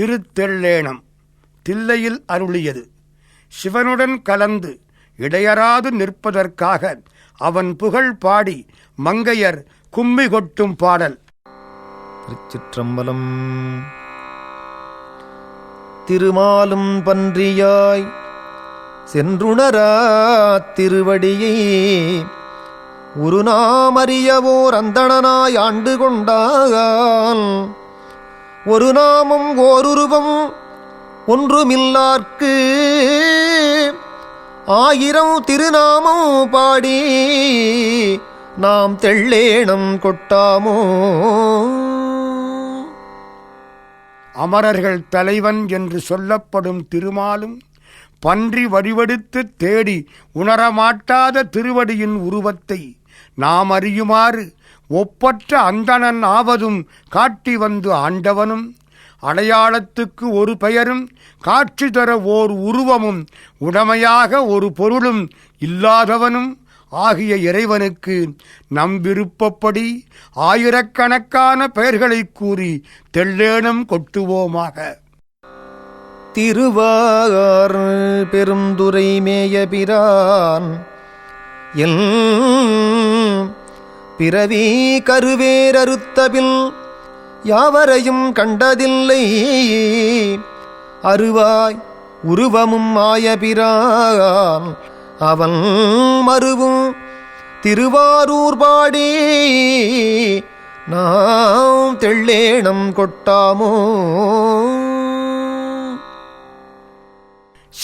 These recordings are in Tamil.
திருத்தெள்ளேனம் தில்லையில் அருளியது. சிவனுடன் கலந்து இடையராது நிற்பதற்காக அவன் புகழ் பாடி மங்கையர் கும்மி கொட்டும் பாடல். திருச்சிற்றம்பலம். திருமாலும் பன்றியாய் சென்றுணரா திருவடியை ஒரு நாமறியவோர் அந்தணனாய் ஆண்டு கொண்டால் ஒரு நாமம் ஓருருவம் ஒன்றுமில்லார்க்கு. ஆயிரம் திருநாமம் பாடி நாம் தெள்ளேணம் கொட்டாமோ? அமரர்கள் தலைவன் என்று சொல்லப்படும் திருமாலும் பன்றி வடிவெடுத்து தேடி உணரமாட்டாத திருவடியின் உருவத்தை நாம் அறியுமாறு ஒப்பற்ற அந்தணன் ஆவதும் காட்டி வந்து ஆண்டவனும். அடையாளத்துக்கு ஒரு பெயரும் காட்சி தர ஓர் உருவமும் உடமையாக ஒரு பொருளும் இல்லாதவனும் ஆகிய இறைவனுக்கு நம் விருப்பப்படி ஆயிரக்கணக்கான பெயர்களைக் கூறி தெள்ளேனம் கொட்டுவோமாக. திருவார் பெருந்துரை மேயபிரான் எல் பிறவி கருவேரறுத்தபில் யாவரையும் கண்டதில்லை. அருவாய் உருவமும் ஆயபிரான் அவன் மருவும் திருவாரூர் பாடி. நாம் தெள்ளேணம் கொட்டாமோ?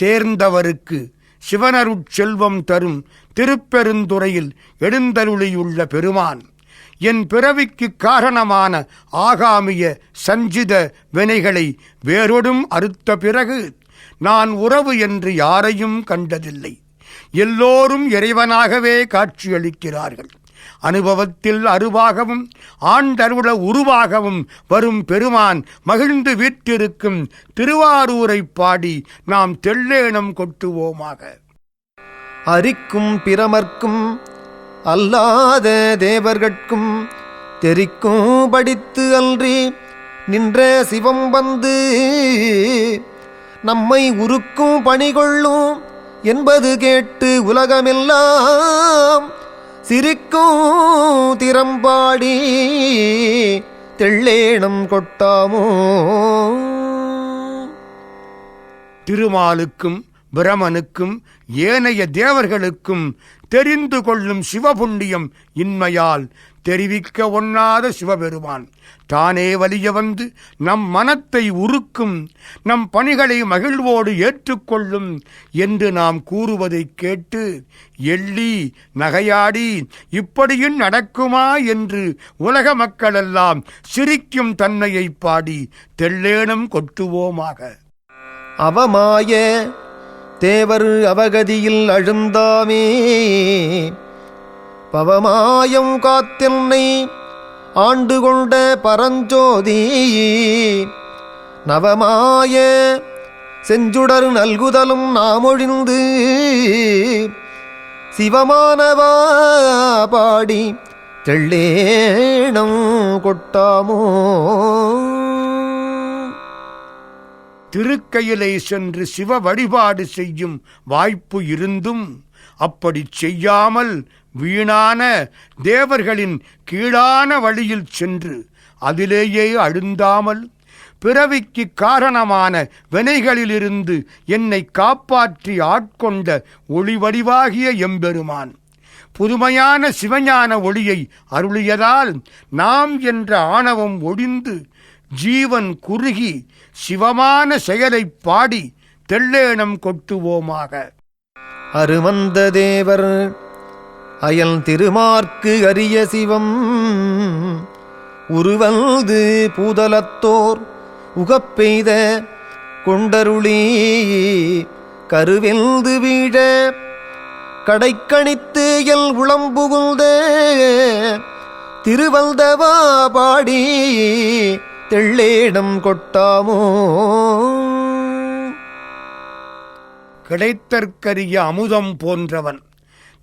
சேர்ந்தவருக்கு சிவனருட்செல்வம் தரும் திருப்பெருந்துறையில் எழுந்தருளியுள்ள பெருமான் என் பிறவிக்கு காரணமான ஆகாமிய சஞ்சித வினைகளை வேறொடும் அறுத்த பிறகு நான் உறவு என்று யாரையும் கண்டதில்லை. எல்லோரும் இறைவனாகவே காட்சியளிக்கிறார்கள். அனுபவத்தில் அருவாகவும் ஆண்டருள உருவாகவும் வரும் பெருமான் மகிழ்ந்து வீற்றிருக்கும் திருவாரூரைப் பாடி நாம் தெள்ளேனம் கொட்டுவோமாக. அரிக்கும் பிரமர்க்கும் அல்லாத தேவர்கட்கும் தெரிக்கும் படித்து அன்றி நின்ற சிவம் வந்து நம்மை உருக்கும் பணிகொள்ளும் என்பது கேட்டு உலகமெல்லாம் சிரிக்கும் திறம்பாடி தெள்ளேணம் கொட்டாமோ? திருமாலுக்கும் பிரமனுக்கும் ஏனைய தேவர்களுக்கும் தெரிந்து கொள்ளும் சிவபுண்ணியம் இன்மையால் தெரிவிக்க ஒண்ணாத சிவபெருமான். தானே வலிய வந்து நம் மனத்தை உருக்கும் நம் பணிகளை மகிழ்வோடு ஏற்றுக்கொள்ளும் என்று நாம் கூறுவதைக் கேட்டு எள்ளி நகையாடி இப்படியும் நடக்குமா என்று உலக மக்களெல்லாம் சிரிக்கும் தன்மையைப் பாடி தெள்ளேனம் கொட்டுவோமாக. அவமாய தேவர் அவகதியில் அழுந்தாமே. பவமாயம் காத்தென்னை ஆண்டு கொண்ட பரஞ்சோதி. நவமாய செஞ்சுடர் நல்குதலும் நாமொழிந்து சிவமானவா பாடி தெள்ளேணம் கொட்டாமோ. திருக்கையிலை சென்று சிவ வழிபாடு செய்யும் வாய்ப்பு இருந்தும் அப்படி செய்யாமல் வீணான தேவர்களின் கீழான வழியில் சென்று அதிலேயே அழுந்தாமல் பிறவிக்கு காரணமான வினைகளிலிருந்து என்னை காப்பாற்றி ஆட்கொண்ட ஒளிவடிவாகிய எம்பெருமான் புதுமையான சிவஞான ஒளியை அருளியதால் நாம் என்ற ஆணவம் ஒடிந்து ஜீவன் குறுகி சிவமான செயலை பாடி தெள்ளேனம் கொட்டுவோமாக. அருவந்த தேவர் அயல் திருமார்க்கு அரிய சிவம். உருவந்து பூதலத்தோர் உகப்பெய்த கொண்டருளி கருவெந்து வீழ கடைக்கணித்து எல் உளம்புகுந்த திருவல்தவா பாடி தெள்ளேடம் கொட்டாமோ? கிடைத்தற்கரிய அமுதம் போன்றவன்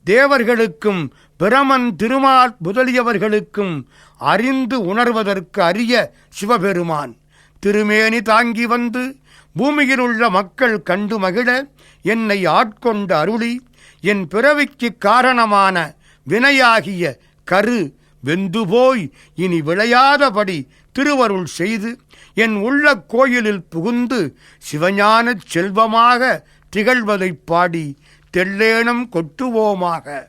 தேவர்களுக்கும் பிரமன் திருமால் முதலியவர்களுக்கும் அறிந்து உணர்வதற்கு அரிய சிவபெருமான். திருமேனி தாங்கி வந்து பூமியில் உள்ள மக்கள் கண்டு மகிழ என்னை ஆட்கொண்ட அருளி என் பிறவிக்கு காரணமான வினையாகிய கரு வெந்து போய் இனி விளையாதபடி திருவருள் செய்து என் உள்ள கோயிலில் புகுந்து சிவஞானச் செல்வமாக திகழ்வதைப் பாடி தெள்ளேனம் கொட்டுவோமாக.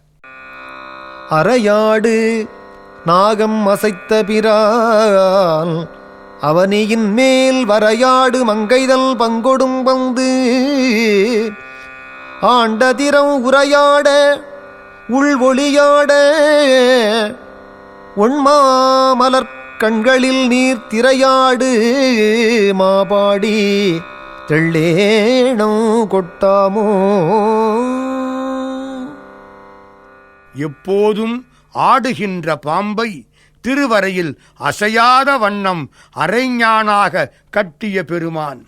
அரையாடு நாகம் அசைத்த பிரான் அவனியின் மேல் வரையாடு மங்கைதல் பங்கொடும் பந்து. ஆண்டதிரம் உரையாட உள் ஒளியாட உண்மாமலர் கண்களில் நீர் திரையாடு மாபாடி தெள்ளேணம் கொட்டாமோ? எப்போதும் ஆடுகின்ற பாம்பை திருவரையில் அசையாத வண்ணம் அரைஞானாக கட்டிய பெருமான்.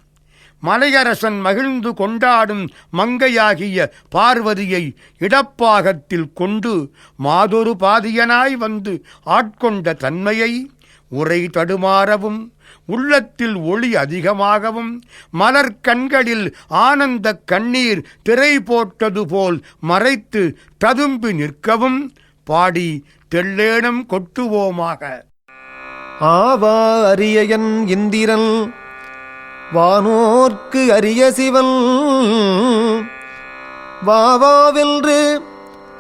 மலையரசன் மகிழ்ந்து கொண்டாடும் மங்கையாகிய பார்வதியை இடப்பாகத்தில் கொண்டு மாதொரு பாதியனாய் வந்து ஆட்கொண்ட தன்மையை உரை தடுமாறவும் உள்ளத்தில் ஒளி அதிகமாகவும் மலர் கண்களில் ஆனந்த கண்ணீர் திரை போட்டது போல் மறைத்து ததும்பி நிற்கவும் பாடி தெள்ளேனம் கொட்டுவோமாக. ஆவா அரியன் இந்திரன் வானோர்க்கு அரிய சிவன் வாவாவென்று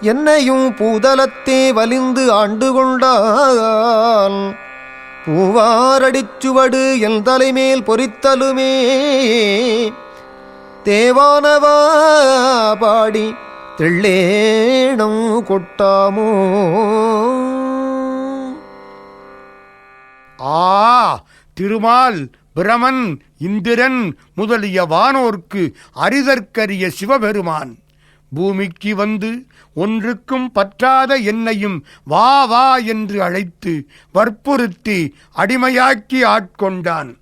என்னையும் பூதலத்தே வலிந்து ஆண்டு கொண்டான் பூவாரடிச்சுவடு என் தலைமேல் பொறித்தலுமே. தேவானவா பாடி தெள்ளேணம் கொட்டாமோ. ஆ திருமால் பிரமன் இந்திரன் முதலிய வானோர்க்கு அரிதற்கரிய சிவபெருமான். பூமிக்கு வந்து ஒன்றுக்கும் பற்றாத என்னையும் வா வா என்று அழைத்து வற்புறுத்தி அடிமையாக்கி ஆட்கொண்டான்.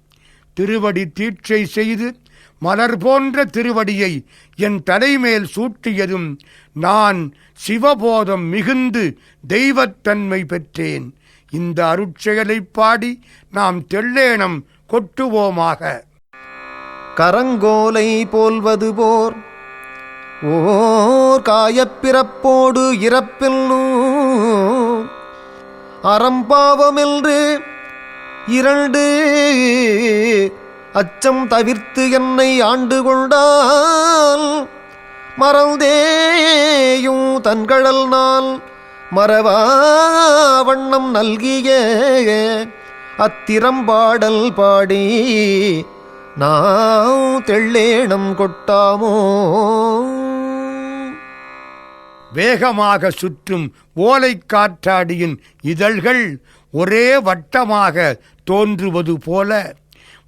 திருவடி தீட்சை செய்து மலர் போன்ற திருவடியை என் தலைமேல் சூட்டியதும் நான் சிவபோதம் மிகுந்து தெய்வத்தன்மை பெற்றேன். இந்த அருட்செயலை பாடி நாம் தெள்ளேனம் கொட்டுவோமாக. கரங்கோலை போல்வது போர் ஓர் காயப்பிறப்போடு இறப்பில்லும் அறம்பாவமென்று இரண்டு அச்சம் தவிர்த்து என்னை ஆண்டு கொண்டால் மறந்தேயும் தன்கழல் நான் மறவா வண்ணம் நல்கிய அத்திரம்பாடல் பாடி நான் தெள்ளேணம் கொட்டாமோ வேகமாக சுற்றும் ஓலைக்காற்றாடியின் இதழ்கள் ஒரே வட்டமாக தோன்றுவது போல.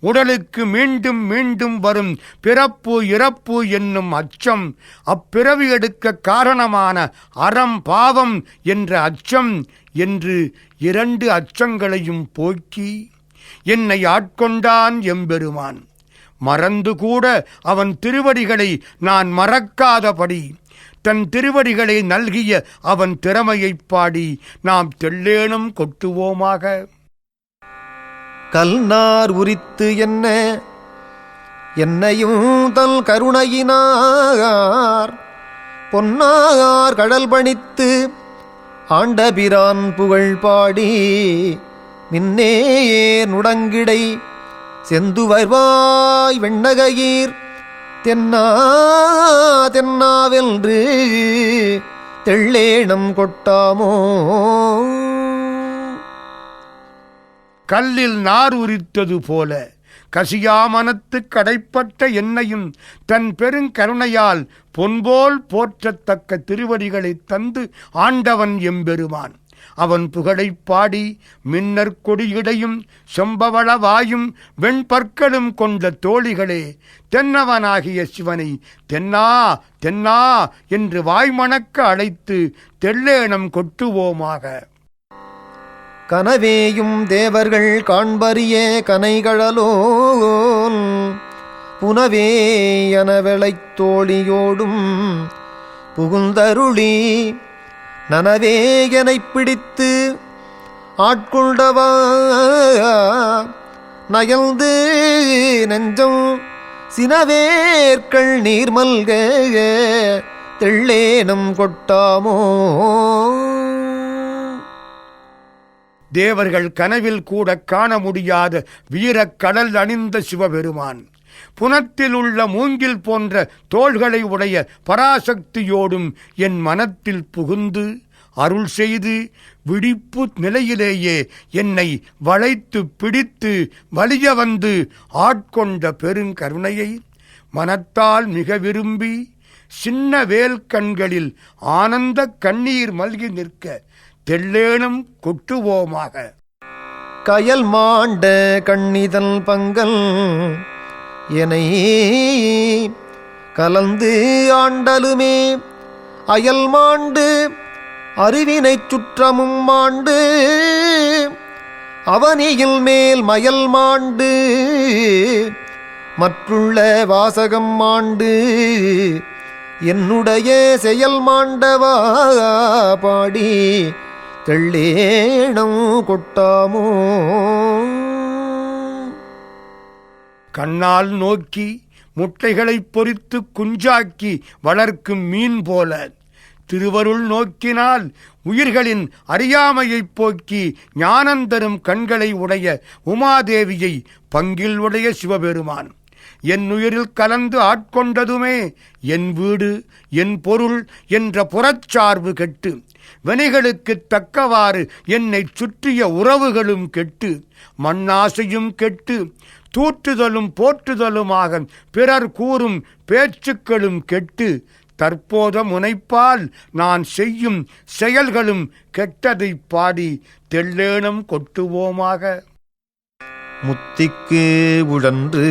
உடலுக்கு மீண்டும் மீண்டும் வரும் பிறப்பு இறப்பு என்னும் அச்சம் அப்பிறவி எடுக்க காரணமான அறம் பாவம் என்ற அச்சம் என்று இரண்டு அச்சங்களையும் போக்கி என்னை ஆட்கொண்டான் எம்பெருமான். மறந்து கூட அவன் திருவடிகளை நான் மறக்காதபடி தன் திருவடிகளை நல்கிய அவன் திறமையைப் பாடி நாம் தெள்ளேனும் கொட்டுவோமாக. கல்நார் உரித்து என்ன? என்னையும் தல் கருணையினார். பொன்னாகார் கடல் பணித்து ஆண்டபிரான் புகழ் பாடி மின்னேயே நுடங்கிடை செந்துவர்வாய் வெண்ணகையீர். தென்னா தென்னாவென்று தெள்ளேணம் கொட்டாமோ? கல்லில் நார் உரித்தது போல கசியாமனத்து கடைப்பட்ட என்னையும் தன் பெருங்கருணையால் பொன்போல் போற்றத்தக்க திருவடிகளைத் தந்து ஆண்டவன் எம்பெருமான். அவன் புகழைப் பாடி மின்னர் கொடியிடையும் செம்பவள வாயும் வெண்பற்களும் கொண்ட தோழிகளே தென்னவனாகிய சிவனை தென்னா தென்னா என்று வாய்மணக்க அழைத்து தெள்ளேனம் கொட்டுவோமாக. கனவேயும் தேவர்கள் காண்பறிய கனைகழலோன் புனவே எனவெளைத் தோழியோடும் புகுந்தருளி நனவேயனை பிடித்து ஆட்கொண்டவா? நயல்ந்து நெஞ்சம் சினவேற்கள் நீர்மல்க தெள்ளேனம் கொட்டாமோ? தேவர்கள் கனவில் கூட காண முடியாத வீரக் கடல் அணிந்த சிவபெருமான். புனத்தில் உள்ள மூங்கில் போன்ற தோள்களை உடைய பராசக்தியோடும் என் மனத்தில் புகுந்து அருள் செய்து விழிப்பு நிலையிலேயே என்னை வளைத்து பிடித்து வலிய வந்து ஆட்கொண்ட பெருங்கருணையை மனத்தால் மிக விரும்பி சின்ன வேல் கண்களில் ஆனந்த கண்ணீர் மல்கி நிற்க தெள்ளேனும் கொட்டுவோமாக. கயல் மாண்ட கண்ணிதல் பங்கல் என கலந்து ஆண்டலுமே. அயல் மாண்டு அருவினைச் சுற்றமும் மாண்டு அவனியில் மேல் மயல் மாண்டு மற்றுள்ள வாசகம் மாண்டு என்னுடைய செயல் மாண்டவா பாடி தெள்ளேணம் கொட்டாமோ. கண்ணால் நோக்கி முட்டைகளைப் பொறித்து குஞ்சாக்கி வளர்க்கும் மீன் போல. திருவருள் நோக்கினால் உயிர்களின் அறியாமையைப் போக்கி ஞானந்தரும் கண்களை உடைய உமாதேவியை பங்கில் உடைய சிவபெருமான். என் உயிரில் கலந்து ஆட்கொண்டதுமே என் வீடு என் பொருள் என்ற புறச்சார்பு கெட்டு. வினைகளுக்குத் தக்கவாறு என்னைச் சுற்றிய உறவுகளும் கெட்டு. மண்ணாசையும் கெட்டு. தூற்றுதலும் போற்றுதலுமாக பிறர் கூறும் பேச்சுக்களும் கெட்டு தற்போத முனைப்பால் நான் செய்யும் செயல்களும் கெட்டதைப் பாடி தெள்ளேனம் கொட்டுவோமாக. முத்திக்கு உழன்று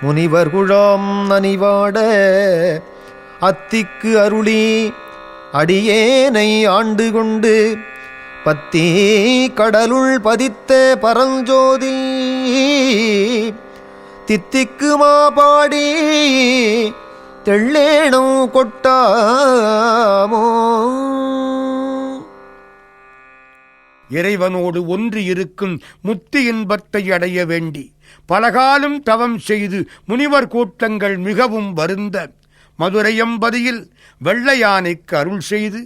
முனிவர் குழாம் நனிவாட அத்திக்கு அருளி அடியேனை ஆண்டு கொண்டு பத்தி கடலுள் பதித்த பரஞ்சோதி தித்திக்கு மாபாடி தெள்ளேனும் கொட்டாமோ? இறைவனோடு ஒன்று இருக்கும் முத்தி இன்பத்தை அடைய வேண்டி பலகாலம் தவம் செய்து முனிவர் கூட்டங்கள் மிகவும் வருந்த மதுரையம்பதியில் வெள்ளையானைக்கு அருள் செய்து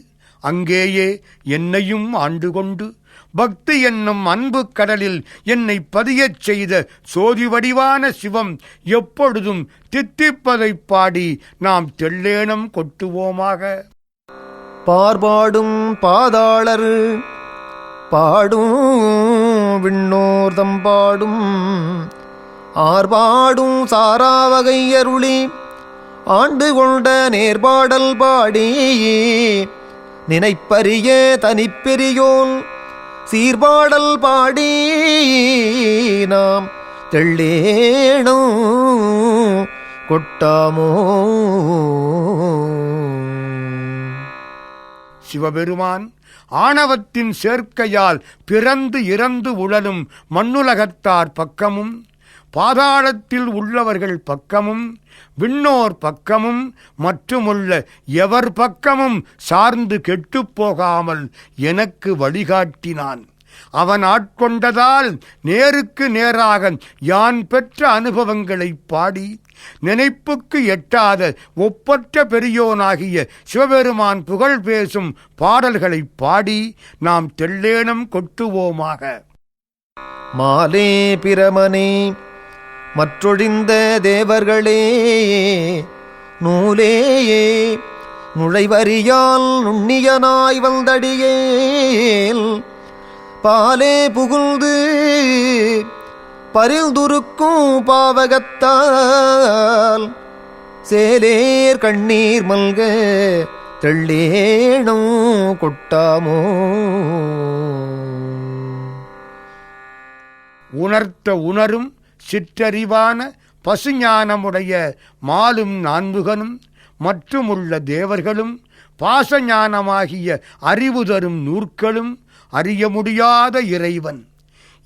அங்கேயே என்னையும் ஆண்டு கொண்டு பக்தி என்னும் அன்பு கடலில் என்னை பதியச் செய்த சோதி வடிவான சிவம் எப்பொழுதும் தித்திப்பதைப் பாடி நாம் தெள்ளேனம் கொட்டுவோமாக. பார்பாடும் பாதாளர் பாடும் விண்ணோர்தம் பாடும் ஆர்பாடும் சாராவகை அருளி ஆண்டு கொண்ட நேர்பாடல் பாடி நினைப்பரிய தனிப்பெரியோன். சீர்பாடல் பாடி நாம் தெள்ளேணும் கொட்டாமோ. சிவபெருமான் ஆணவத்தின் சேர்க்கையால் பிறந்து இறந்து உழலும் மண்ணுலகத்தார் பக்கமும் பாதாளத்தில் உள்ளவர்கள் பக்கமும் விண்ணோர் பக்கமும் மற்றுமுள்ள எவர் பக்கமும் சார்ந்து கெட்டுப்போகாமல் எனக்கு வழிகாட்டினான். அவன் ஆட்கொண்டதால் நேருக்கு நேராக யான் பெற்ற அனுபவங்களைப் பாடி நினைப்புக்கு எட்டாத ஒப்பற்ற பெரியோனாகிய சிவபெருமான் புகழ் பேசும் பாடல்களைப் பாடி நாம் தெள்ளேனம் கொட்டுவோமாக. மாலே பிரமனே மற்றொழிந்த தேவர்களே நூலேயே நுழைவரியால் நுண்ணியனாய் வந்தடியேல் பாலே புகுந்து பரிந்துருக்கும் பாவகத்தால் சேலேர் கண்ணீர் மல்க தெள்ளேணும் கொட்டாமோ. உணர்த்த உணரும் சிற்றறிவான பசுஞானமுடைய மாலும் நான்முகனும் மற்றுமுள்ள தேவர்களும் பாசஞானமாகிய அறிவு தரும் நூற்களும் அறிய முடியாத இறைவன்.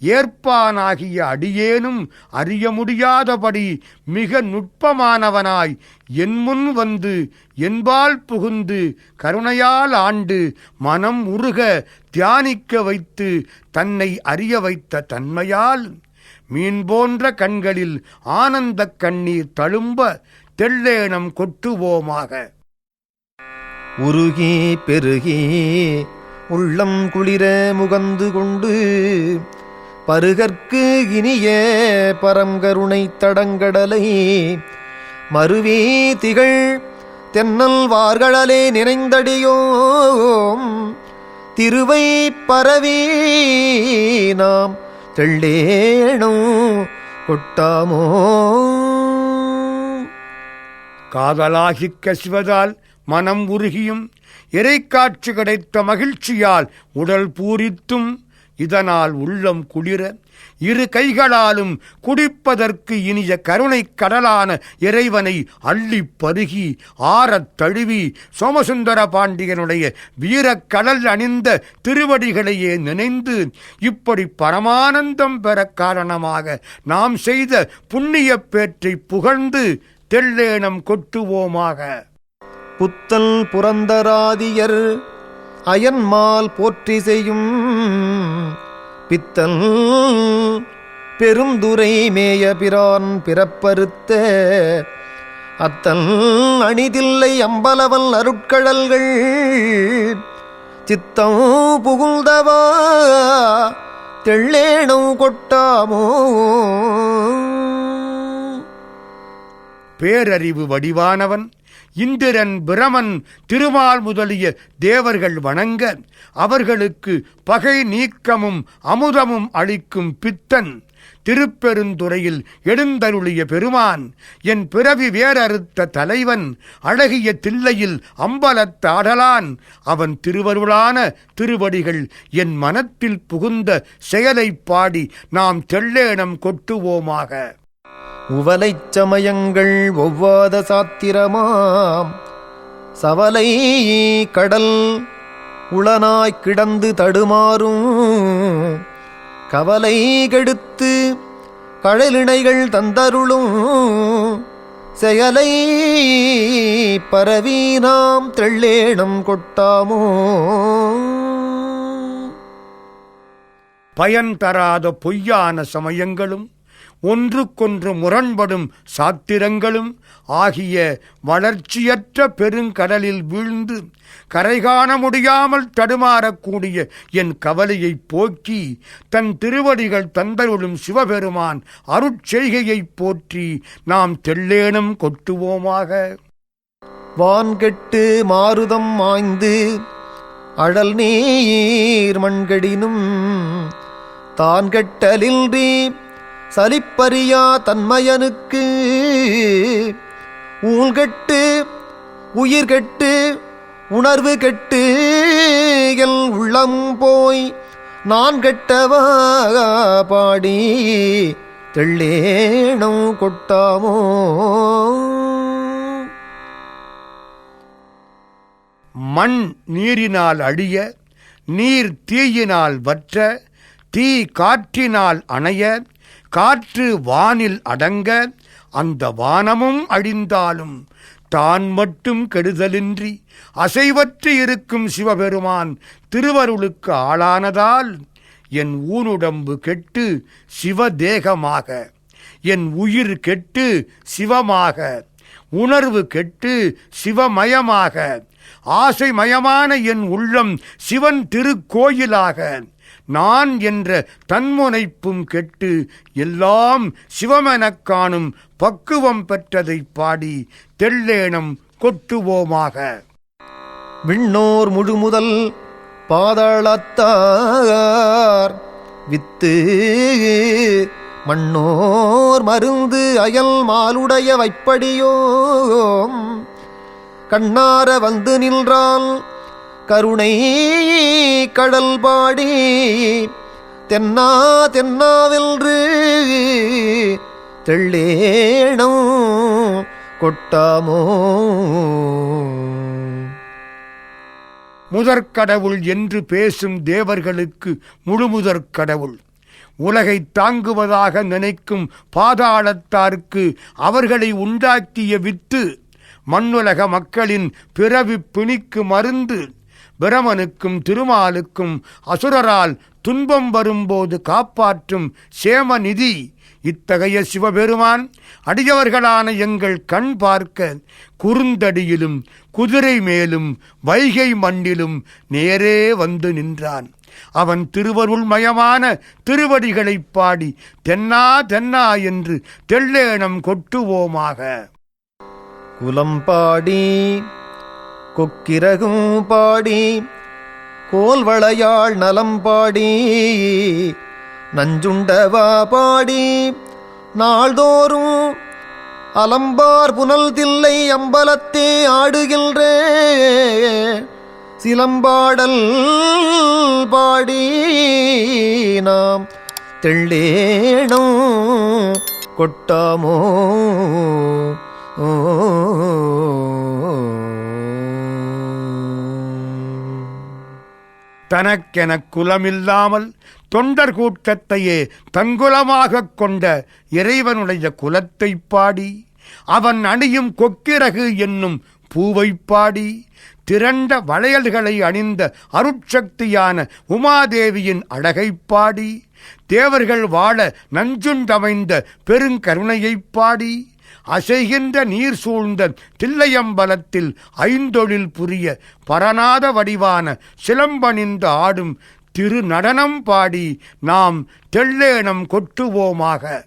ஏற்பானாகிய அடியேனும் அறிய முடியாதபடி மிக நுட்பமானவனாய் என் முன் வந்து என்பால் புகுந்து கருணையால் ஆண்டு மனம் உருக தியானிக்க வைத்து தன்னை அறிய வைத்த தன்மையால் மீன் போன்ற கண்களில் ஆனந்தக் கண்ணீர் தழும்ப தெள்ளேனம் கொட்டுவோமாக. உருகி பெருகி உள்ளம் குளிர முகந்து கொண்டு பருகற்கு இனிய பரங்கருணை தடங்கடலை மருவி திகழ் தென்னல் வார்களே நினைந்தடியோம். திருவை பரவி நாம் தெள்ளேணும் கொட்டாமோ காதலாகிக் கசிவதால் மனம் உருகியும் இறைக்காட்சி கிடைத்த மகிழ்ச்சியால் உடல் பூரித்தும் இதனால் உள்ளம் குளிர இரு கைகளாலும் குடிப்பதற்கு இனிய கருணைக் கடலான இறைவனை அள்ளிப் பருகி ஆறத் தழுவி சோமசுந்தர பாண்டியனுடைய வீரக்கடல் அணிந்த திருவடிகளையே நினைந்து இப்படி பரமானந்தம் பெறக் காரணமாக நாம் செய்த புண்ணியப் பேற்றை புகழ்ந்து தெள்ளேனம் கொட்டுவோமாக. புத்தல் புரந்தராதியர் அயன்மால் போற்றி செய்யும் பித்தல் பெருந்துரை மேய பிரான் பிறப்பறுத்த அத்தல் அணிதில்லை அம்பலவல் அருட்கழல்கள் சித்தம் புகுந்தவா தெள்ளேணம் கொட்டாமோ? பேரறிவு வடிவானவன் இந்திரன் பிரமன் திருமால் முதலிய தேவர்கள் வணங்க அவர்களுக்கு பகை நீக்கமும் அமுதமும் அளிக்கும் பித்தன். திருப்பெருந்துறையில் எழுந்தருளிய பெருமான் என் பிறவி வேறறுத்த தலைவன் அழகிய தில்லையில் அம்பலத்தாடலான் அவன் திருவருளான திருவடிகள் என் மனத்தில் புகுந்த செயலைப் பாடி நாம் தெள்ளேனம் கொட்டுவோமாக. உவலைச் சமயங்கள் ஒவ்வாத சாத்திரமாம். சவலை கடல் உளனாய் கிடந்து தடுமாறும். கவலை கெடுத்து கழலிணைகள் தந்தருளும். செயலை பரவி நாம் தெள்ளேணம் கொட்டாமோ? பயன் தராத பொய்யான சமயங்களும் ஒன்றுக்கொன்று முரண்படும் சாத்திரங்களும் ஆகிய வளர்ச்சியற்ற பெருங்கடலில் வீழ்ந்து கரை காண முடியாமல் தடுமாறக்கூடிய என் கவலையைப் போக்கி தன் திருவடிகள் தந்தருளும் சிவபெருமான் அருட்செய்கையைப் போற்றி நாம் தெள்ளேனும் கொட்டுவோமாக. வான்கெட்டு மாருதம் மாய்ந்து அழல் நீர் மண்கடினும் தான் கெட்டலின்றி சலிப்பறியா தன்மையனுக்கு? ஊழ்கெட்டு உயிர் கெட்டு உணர்வு கெட்டு எல் உள்ளம் போய் நான் கெட்டவா பாடி தெள்ளேணும் கொட்டாமோ? மண் நீரினால் அழிய நீர் தீயினால் வற்ற தீ காற்றினால் அணைய காற்று வானில் அடங்க அந்த வானமும் அழிந்தாலும் தான் மட்டும் கெடுதலின்றி அசைவற்று இருக்கும் சிவபெருமான் திருவருளுக்கு ஆளானதால் என் ஊனுடம்பு கெட்டு சிவதேகமாக என் உயிர் கெட்டு சிவமாக உணர்வு கெட்டு சிவமயமாக ஆசைமயமான என் உள்ளம் சிவன் திருக்கோயிலாக நான் என்ற தன்முனைப்பும் கெட்டு எல்லாம் சிவமெனக் காணும் பக்குவம் பெற்றதைப் பாடி தெள்ளேனம் கொட்டுவோமாக. விண்ணோர் முழுமுதல் பாதாளத்தார். வித்து மண்ணோர் மருந்து அயல் மாலுடைய வைப்படியோம் கண்ணார வந்து நின்றால் கருணை கடல் பாடி தென்னா தென்னாவென்று தெள்ளேணம் கொட்டாமோ? முதற்கடவுள் என்று பேசும் தேவர்களுக்கு முழுமுதற் கடவுள். உலகை தாங்குவதாக நினைக்கும் பாதாளத்தாருக்கு அவர்களை உண்டாக்கிய வித்து மண்ணுலக மக்களின் பிறவி பிணிக்கு மருந்து. பிரமனுக்கும் திருமாலுக்கும் அசுரரால் துன்பம் வரும்போது காப்பாற்றும் சேமநிதி. இத்தகைய சிவபெருமான் அடியவர்களான எங்கள் கண் பார்க்க குறுந்தடியிலும் குதிரை மேலும் வைகை மண்ணிலும் நேரே வந்து நின்றான். அவன் திருவருள் மயமான திருவடிகளைப் பாடி தென்னா தென்னா என்று தெள்ளேனம் கொட்டுவோமாக. குலம்பாடி கொக்கிரகும் பாடி கோல்வளையாள் நலம் பாடி நஞ்சுண்டவா பாடி நாள்தோறும் அலம்பார் புனல் தில்லை அம்பலத்தே ஆடுகின்ற சிலம்பாடல் பாடி நாம் தெள்ளேணும் கொட்டாமோ? ஓ தனக்கென குலமில்லாமல் தொண்டர் கூட்டத்தையே தங்குலமாகக் கொண்ட இறைவனுடைய குலத்தைப் பாடி அவன் அணியும் கொக்கிரகு என்னும் பூவைப் பாடி திரண்ட வளையல்களை அணிந்த அருட்சக்தியான உமாதேவியின் அழகை பாடி தேவர்கள் வாழ நஞ்சுண்டமைந்த பெருங்கருணையைப் பாடி அசைகின்ற நீர் சூழ்ந்த தில்லையம்பலத்தில் ஐந்தொழில் புரிய பரநாத வடிவான சிலம்பணிந்து ஆடும் திரு நடனம் பாடி நாம் தெள்ளேனம் கொட்டுவோமாக.